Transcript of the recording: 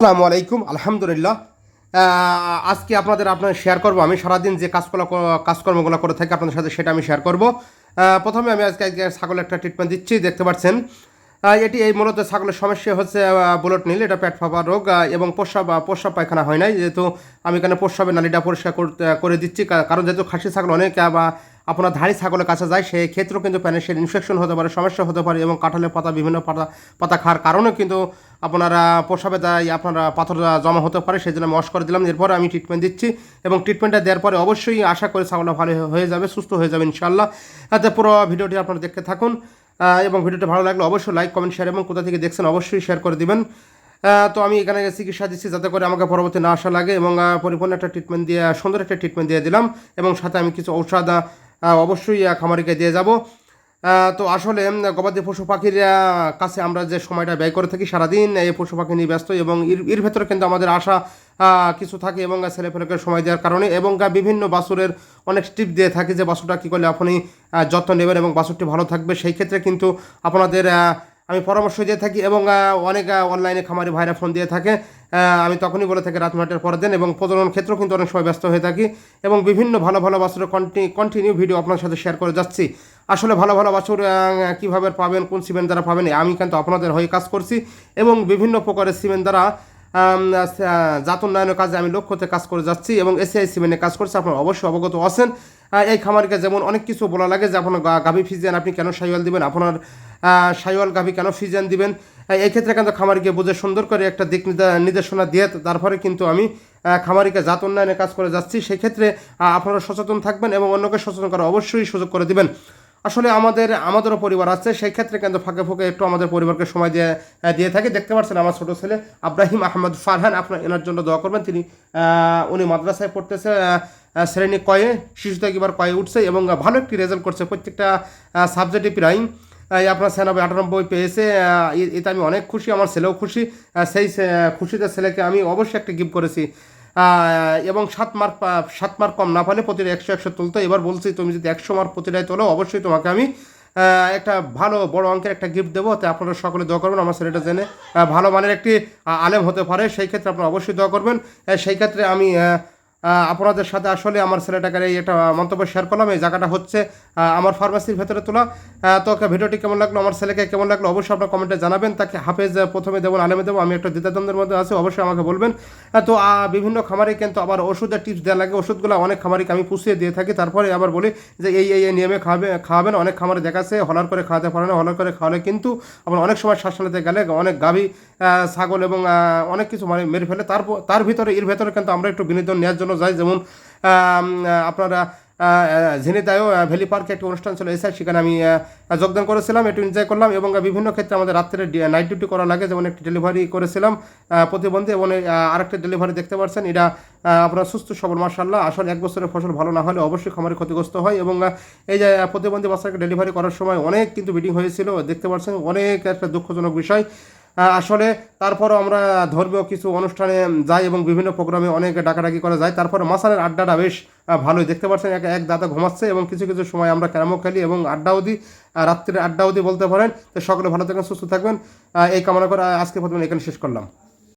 আসসালামু আলাইকুম, আলহামদুলিল্লাহ। আজকে আপনাদের আপনার শেয়ার করব আমি। সারাদিন যে কাজগুলো কাজকর্মগুলো করে থাকি আপনাদের সাথে, সেটা আমি শেয়ার করব। প্রথমে আমি আজকে আজকে ছাগলের একটা ট্রিটমেন্ট দিচ্ছি, দেখতে পাচ্ছেন। এটি এই মূলত ছাগলের সমস্যা হচ্ছে বুলেট নীল, এটা পেট ফাঁপা রোগ এবং প্রস্রাব প্রস্রাব পায়খানা হয় নাই। যেহেতু আমি এখানে প্রস্রাবের নালীটা পরিষ্কার করে দিচ্ছি কারণ যেহেতু খাসি ছাগল অনেক আপনার ধাড়ি ছাগলের কাছে যায়, সেই ক্ষেত্রেও কিন্তু প্যানেসের ইনফেকশন হতে পারে, সমস্যা হতে পারে এবং কাঁঠালের পাতা, বিভিন্ন পাতা পাতা খাওয়ার কারণেও কিন্তু আপনারা প্রসাবে দ্বারা আপনারা পাথর জমা হতে পারে সেই জন্য আমি ওয়াশ করে দিলাম। এরপরে আমি ট্রিটমেন্ট দিচ্ছি এবং ট্রিটমেন্টটা দেওয়ার পরে অবশ্যই আশা করি ছাগলটা ভালো হয়ে যাবে, সুস্থ হয়ে যাবে ইনশাল্লাহ তাতে পুরো ভিডিওটি আপনারা দেখতে থাকুন এবং ভিডিওটা ভালো লাগলে অবশ্যই লাইক কমেন্ট শেয়ার এবং কোথা থেকে দেখছেন অবশ্যই শেয়ার করে দিবেন। তো আমি এখানে চিকিৎসা দিচ্ছি যাতে করে আমাকে পরবর্তী না আসা লাগে এবং পরিপূর্ণ একটা ট্রিটমেন্ট দিয়ে, সুন্দর একটা ট্রিটমেন্ট দিয়ে দিলাম এবং সাথে আমি কিছু ঔষধ অবশ্যই খামারিকে দিয়ে যাব। তো আসলে গবাদি পশু পাখির কাছে আমরা যে সময়টা ব্যয় করে থাকি সারাদিন, এই পশু পাখি নিয়ে ব্যস্ত এবং এর এর ভেতরে কিন্তু আমাদের আশা কিছু থাকে এবং ছেলেপেলেকে সময় দেওয়ার কারণে এবং বিভিন্ন বাসুরের অনেক টিপ দিয়ে থাকে যে বাছুরটা কী করলে আপনি যত্ন নেবেন এবং বাসুরটি ভালো থাকবে। সেই ক্ষেত্রে কিন্তু আপনাদের আমি পরামর্শ দিয়ে থাকি এবং অনেক অনলাইনে খামারি ভাইরা ফোন দিয়ে থাকে। আমি তখনই বলে থাকি রাত নয়টার পরের দিন এবং প্রজনন ক্ষেত্রেও কিন্তু অনেক সময় ব্যস্ত হয়ে থাকি এবং বিভিন্ন ভালো ভালো বাছুরের কন্টিনিউ ভিডিও আপনার সাথে শেয়ার করে যাচ্ছি। আসলে ভালো ভালো বাছুর কীভাবে পাবেন, কোন সিমেন্ট দ্বারা পাবেন, আমি কিন্তু আপনাদের হয়ে কাজ করছি এবং বিভিন্ন প্রকারের সিমেন্ট দ্বারা জাত উন্নয়নের কাজে আমি লক্ষ্যতে কাজ করে যাচ্ছি এবং এসিআই সিমেন্টে কাজ করছি। আপনারা অবশ্যই অবগত আছেন। এই খামারকে যেমন অনেক কিছু বলা লাগে যে আপনার গাভী ফিজিয়ান আপনি কেন সাইওয়াল দিবেন? আপনার সাইওয়াল গাভী কেন ফিজিয়ান দিবেন? এই ক্ষেত্রে কিন্তু খামারিকে বুঝে সুন্দর করে একটা দিক নির্দে- নির্দেশনা দিয়ে তারপরে কিন্তু আমি খামারিকে জাত উন্নয়নে কাজ করে যাচ্ছি। সেক্ষেত্রে আপনারা সচেতন থাকবেন এবং অন্যকে সচেতন করা অবশ্যই সুযোগ করে দিবেন। আসলে আমাদের, আমাদেরও পরিবার আছে সেই ক্ষেত্রে কিন্তু ফাঁকে ফুঁকে একটু আমাদের পরিবারকে সময় দিয়ে দিয়ে থাকি। দেখতে পাচ্ছেন আমার ছোটো ছেলে আব্রাহিম আহমদ ফারহান, আপনার এনার জন্য দোয়া করবেন। তিনি উনি মাদ্রাসায় পড়তেছে শ্রেণি কয়ে শিশু থেকে এবার কয়ে উঠছে এবং ভালো একটি রেজাল্ট করছে প্রত্যেকটা সাবজেক্টে প্রায়। আপনার ছিয়ানব্বই আটানব্বই পেয়েছে এতে আমি অনেক খুশি, আমার ছেলেও খুশি সেই খুশিতে ছেলেকে আমি অবশ্যই একটা গিফট করেছি। এবং সাত মার্ক সাত মার্ক কম না পারলে প্রতিটা একশো একশো তুলতো। এবার বলছি, তুমি যদি একশো মার্ক প্রতিটায় তোলো, অবশ্যই তোমাকে আমি একটা ভালো, বড় অঙ্কের একটা গিফট দেবো। তো আপনারা সকলে দোয়া করবেন, আমার ছেলেটা জেনে ভালো মানের একটি আলেম হতে পারে, সেই ক্ষেত্রে আপনারা অবশ্যই দোয়া করবেন। সেই ক্ষেত্রে আমি আপনাদের সাথে আসলে আমার ছেলেটাকে এই একটা মন্তব্য শেয়ার করলাম। এই জায়গাটা হচ্ছে আমার ফার্মাসির ভেতরে তোলা। তো ভিডিওটি কেমন লাগল, আমার ছেলেকে কেমন লাগল, অবশ্যই আপনার কমেন্টে জানাবেন। তাকে হাফেজ প্রথমে দেবো আলেমে দেবো, আমি একটা দ্বিতাদ্বন্দ্বের মধ্যে আছে, অবশ্যই আমাকে বলবেন। তো বিভিন্ন খামারে কিন্তু আবার ওষুধের টিপস দেওয়া লাগে। ওষুধগুলো অনেক খামারিকে আমি পুষিয়ে দিয়ে থাকি। তারপরে আবার বলি যে, এই এই নিয়মে খাবে খাওয়াবেন। অনেক খামারে দেখাচ্ছে, হলার করে খাওয়াতে পারে না, হলার করে খাওয়ালে কিন্তু আপনার অনেক সময় শ্বাস নিতে গেলে অনেক গাভী ছাগল এবং অনেক কিছু মানে মেরে ফেলে। তার তার ভিতরে, এর ভেতরে কিন্তু আমরা একটু বিনোদন নেওয়ার জন্য যাই যেমন আহ, আহ, আপনারা ঝিনিতায়ও ভ্যালি পার্কে একটি অনুষ্ঠান ছিল এসে সেখানে আমি যোগদান করেছিলাম একটু এনজয় করলাম এবং বিভিন্ন ক্ষেত্রে আমাদের রাত্রে নাইট ডিউটি করা লাগে। যেমন একটি ডেলিভারি করেছিলাম প্রতিবন্ধী এবং আরেকটা ডেলিভারি দেখতে পাচ্ছেন। এটা আপনার সুস্থ সবল মার্শাল্লাহ আসলে এক বছরের ফসল ভালো না হলে অবশ্যই খামারে ক্ষতিগ্রস্ত হয় এবং এই যে প্রতিবন্ধী বাচ্চাকে ডেলিভারি করার সময় অনেক কিন্তু মিটিং হয়েছিল। দেখতে পাচ্ছেন অনেক একটা দুঃখজনক বিষয়। আসলে তারপরও আমরা ধর্মীয় কিছু অনুষ্ঠানে যাই এবং বিভিন্ন প্রোগ্রামে অনেক ডাকাডাকি করা যায়। তারপরে মাসানের আড্ডাটা বেশ ভালোই। দেখতে পাচ্ছেন এক এক দাদা ঘুমাচ্ছে এবং কিছু কিছু সময় আমরা ক্যারামও খেলি এবং আড্ডাও দিই। রাত্রির রাত্রে আড্ডাও দিই বলতে পারেন। তো সকলে ভালো থাকবেন সুস্থ থাকবেন। এই কামনা করে আজকে প্রথমে এখানে শেষ করলাম।